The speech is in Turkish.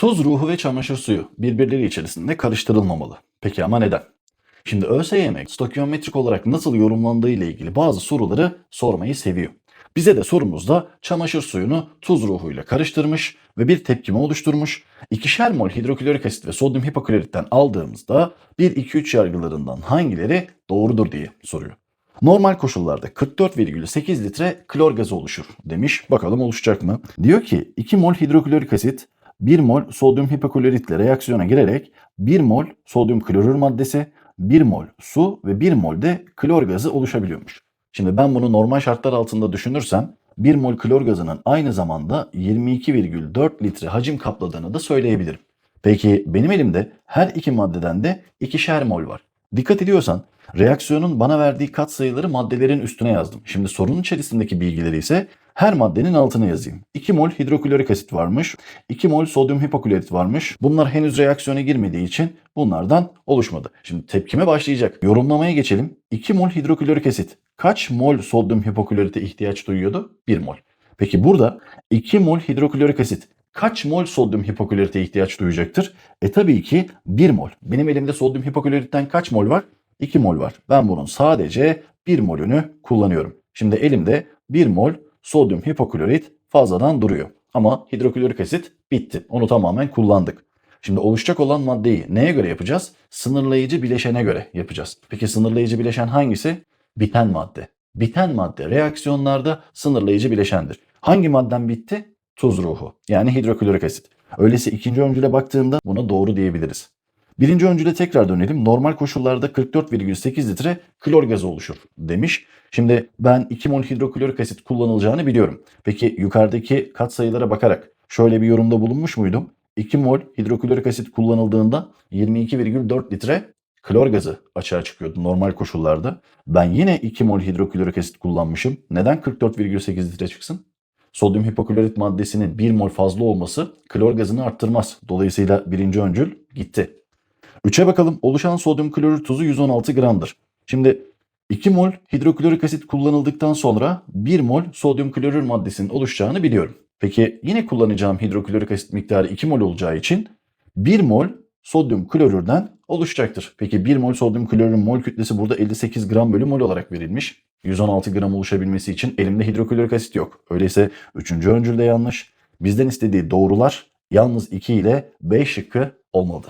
Tuz ruhu ve çamaşır suyu birbirleri içerisinde karıştırılmamalı. Peki ama neden? Şimdi ÖSYM stokyometrik olarak nasıl yorumlandığı ile ilgili bazı soruları sormayı seviyor. Bize de sorumuzda çamaşır suyunu tuz ruhuyla karıştırmış ve bir tepkime oluşturmuş. İkişer mol hidroklorik asit ve sodyum hipokloritten aldığımızda 1-2-3 yargılarından hangileri doğrudur diye soruyor. Normal koşullarda 44,8 litre klor gazı oluşur demiş. Bakalım oluşacak mı? Diyor ki 2 mol hidroklorik asit 1 mol sodyum hipokloritle reaksiyona girerek 1 mol sodyum klorür maddesi, 1 mol su ve 1 mol de klor gazı oluşabiliyormuş. Şimdi ben bunu normal şartlar altında düşünürsem 1 mol klor gazının aynı zamanda 22,4 litre hacim kapladığını da söyleyebilirim. Peki benim elimde her iki maddeden de ikişer mol var. Dikkat ediyorsan reaksiyonun bana verdiği katsayıları maddelerin üstüne yazdım. Şimdi sorunun içerisindeki bilgileri ise her maddenin altına yazayım. 2 mol hidroklorik asit varmış, 2 mol sodyum hipoklorit varmış. Bunlar henüz reaksiyona girmediği için bunlardan oluşmadı. Şimdi tepkime başlayacak. Yorumlamaya geçelim. 2 mol hidroklorik asit kaç mol sodyum hipoklorite ihtiyaç duyuyordu? 1 mol. Peki burada 2 mol hidroklorik asit kaç mol sodyum hipoklorite ihtiyaç duyacaktır? E tabii ki 1 mol. Benim elimde sodyum hipokloritten kaç mol var? 2 mol var. Ben bunun sadece 1 molünü kullanıyorum. Şimdi elimde 1 mol sodyum hipoklorit fazladan duruyor. Ama hidroklorik asit bitti. Onu tamamen kullandık. Şimdi oluşacak olan maddeyi neye göre yapacağız? Sınırlayıcı bileşene göre yapacağız. Peki sınırlayıcı bileşen hangisi? Biten madde. Biten madde reaksiyonlarda sınırlayıcı bileşendir. Hangi madden bitti? Tuz ruhu. Yani hidroklorik asit. Öyleyse ikinci öncüle baktığımda buna doğru diyebiliriz. Birinci öncüle tekrar dönelim. Normal koşullarda 44,8 litre klor gazı oluşur demiş. Şimdi ben 2 mol hidroklorik asit kullanılacağını biliyorum. Peki yukarıdaki katsayılara bakarak şöyle bir yorumda bulunmuş muydum? 2 mol hidroklorik asit kullanıldığında 22,4 litre klor gazı açığa çıkıyordu normal koşullarda. Ben yine 2 mol hidroklorik asit kullanmışım. Neden 44,8 litre çıksın? Sodyum hipoklorit maddesinin 1 mol fazla olması klor gazını arttırmaz. Dolayısıyla birinci öncül gitti. 3'e bakalım. Oluşan sodyum klorür tuzu 116 gramdır. Şimdi 2 mol hidroklorik asit kullanıldıktan sonra 1 mol sodyum klorür maddesinin oluşacağını biliyorum. Peki yine kullanacağım hidroklorik asit miktarı 2 mol olacağı için 1 mol sodyum klorürden oluşacaktır. Peki 1 mol sodyum klorürün mol kütlesi burada 58 gram bölü mol olarak verilmiş. 116 gram oluşabilmesi için elimde hidroklorik asit yok. Öyleyse 3. öncül de yanlış. Bizden istediği doğrular yalnız 2 ile B şıkkı olmalıdır.